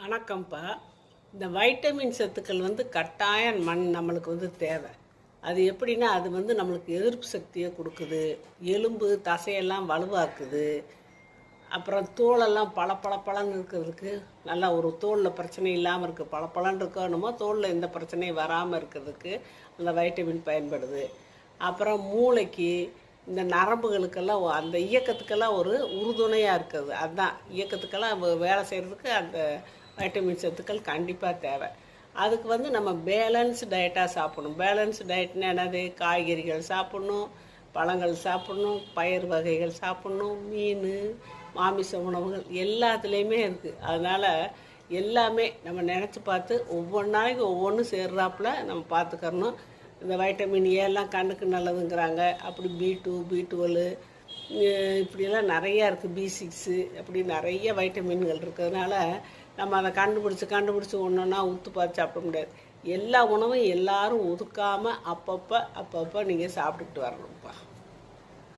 வணக்கம்ப்பா இந்த வைட்டமின் சத்துக்கள் வந்து கட்டாயம் மண் நம்மளுக்கு வந்து தேவை. அது எப்படின்னா அது வந்து நம்மளுக்கு எதிர்ப்பு சக்தியை கொடுக்குது. எலும்பு தசையெல்லாம் வலுவாக்குது. அப்புறம் தோலெல்லாம் பல பள இருக்கிறதுக்கு நல்லா ஒரு தோலில் பிரச்சனை இல்லாமல் இருக்குது பள இருக்கணுமோ தோலில் எந்த பிரச்சனையும் வராமல் இருக்கிறதுக்கு அந்த வைட்டமின் பயன்படுது. அப்புறம் மூளைக்கு இந்த நரம்புகளுக்கெல்லாம் அந்த இயக்கத்துக்கெல்லாம் ஒரு உறுதுணையாக இருக்குது. அதுதான் இயக்கத்துக்கெல்லாம் வ- வேலை செய்கிறதுக்கு அந்த வைட்டமின் சத்துக்கள் கண்டிப்பாக தேவை. அதுக்கு வந்து நம்ம பேலன்ஸ் டயட்டாக சாப்பிடணும். பேலன்ஸ் டயட்னா என்னது? காய்கறிகள் சாப்பிட்ணும் பழங்கள் சாப்பிட்ணும் பயிர் வகைகள் சாப்பிட்ணும் மீன் மாமிச உணவுகள் எல்லாத்துலேயுமே இருக்குது அதனால் எல்லாமே நம்ம நினச்சி பார்த்து ஒவ்வொரு நாளைக்கு ஒவ்வொன்றும் சேர்றாப்புல நம்ம பார்த்துக்கறணும். இந்த வைட்டமின் ஏலாம் கண்ணுக்கு நல்லதுங்கிறாங்க. அப்படி பி டூ பி டுவெல் இப்படியெல்லாம் நிறையா இருக்குது பி சிக்ஸு அப்படி நிறைய வைட்டமின்கள் இருக்கிறதுனால நம்ம அதை கண்டுபிடிச்சி கண்டுபிடிச்சி ஒன்று ஒன்றா ஊற்று பார்த்து சாப்பிட முடியாது. எல்லா உணவும் எல்லாரும் ஒதுக்காமல் அப்பப்போ அப்பப்போ நீங்கள் சாப்பிட்டுக்கிட்டு வரணும்ப்பா.